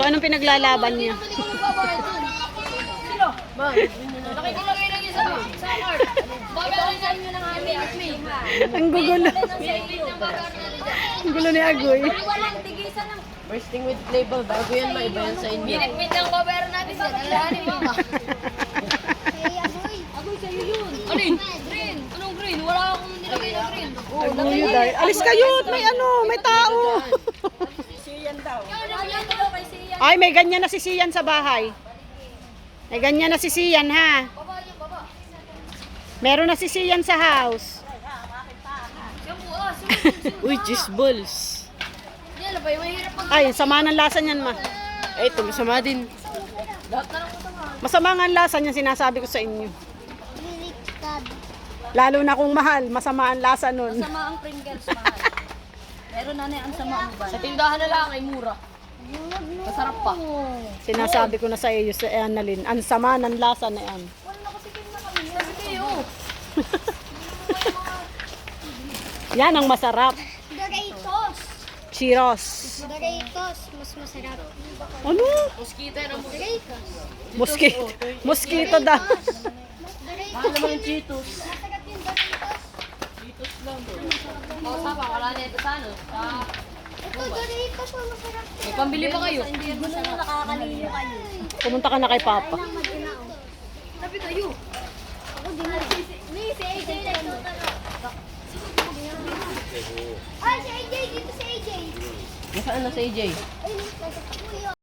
So, anong pinaglalaban niya? Ng. Ang gugulo. Ang gulo ni Agoy. Walang tigisan ng Bursting with flavor. Bago yan, maiba yan sa inyo. minit-minit ang babayaran natin sa kailangan mama. Agoy, sa'yo yun. Ano yun? Green. Anong green? Wala akong nilagay na green. Agoy. Alis kayo. May ano, may tao. Daw. Ay, may ganyan na si Sian sa bahay. May ganyan na si Sian, ha? Meron na si Sian sa house. Ah. Uy, cheese balls. Ay, sama ng lasa niyan, ma. Eh, ito, masama din. Masama nga ang lasa niyan, sinasabi ko sa inyo. Lalo na kung mahal, masama ang lasa nun. Sama ang Pringles, mahal. Meron na na ang sama ba? Sa tindahan na lang ay mura. Masarap pa. Sinasabi ko na sa iyo, sa Annalyn, ang sama ng lasa na yan. Sabi kayo. Yan ang masarap. Doritos. Cheeros. Doritos, mas masarap. Ano? Mosquito na mo. Doritos. Mosquito. Mosquito daw. Mahal naman yung Cheetos. Masarap yung Doritos. O, sama, wala na ito sa ano. Sa... Ito, Doritos, ang masarap. May pambili pa kayo. Nakakalino kayo. Pumunta ka na kay Papa. Sabi kayo. Ako din na. May si AJ nagtuturo. Ay, si AJ, dito si AJ. Nasaan na si AJ? Ay, nasa kuya.